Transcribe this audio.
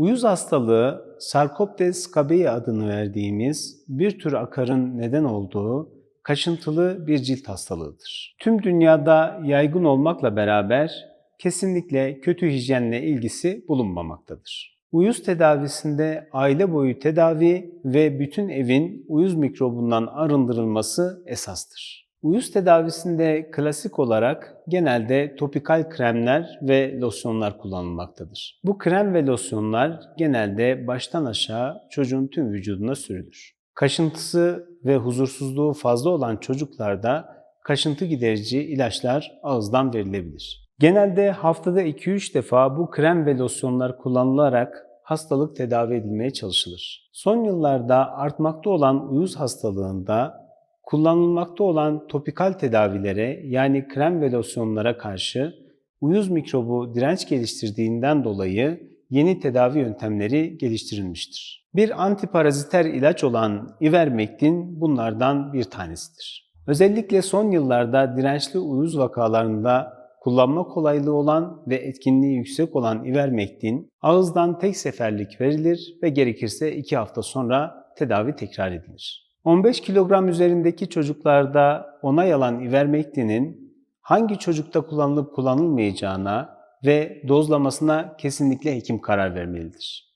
Uyuz hastalığı Sarkoptes scabiei adını verdiğimiz bir tür akarın neden olduğu kaşıntılı bir cilt hastalığıdır. Tüm dünyada yaygın olmakla beraber kesinlikle kötü hijyenle ilgisi bulunmamaktadır. Uyuz tedavisinde aile boyu tedavi ve bütün evin uyuz mikrobundan arındırılması esastır. Uyuz tedavisinde klasik olarak genelde topikal kremler ve losyonlar kullanılmaktadır. Bu krem ve losyonlar genelde baştan aşağı çocuğun tüm vücuduna sürülür. Kaşıntısı ve huzursuzluğu fazla olan çocuklarda kaşıntı giderici ilaçlar ağızdan verilebilir. Genelde haftada 2-3 defa bu krem ve losyonlar kullanılarak hastalık tedavi edilmeye çalışılır. Son yıllarda artmakta olan uyuz hastalığında kullanılmakta olan topikal tedavilere yani krem ve losyonlara karşı uyuz mikrobu direnç geliştirdiğinden dolayı yeni tedavi yöntemleri geliştirilmiştir. Bir antiparaziter ilaç olan ivermektin bunlardan bir tanesidir. Özellikle son yıllarda dirençli uyuz vakalarında kullanma kolaylığı olan ve etkinliği yüksek olan ivermektin ağızdan tek seferlik verilir ve gerekirse 2 hafta sonra tedavi tekrar edilir. 15 kilogram üzerindeki çocuklarda onay alan ivermektinin hangi çocukta kullanılıp kullanılmayacağına ve dozlamasına kesinlikle hekim karar vermelidir.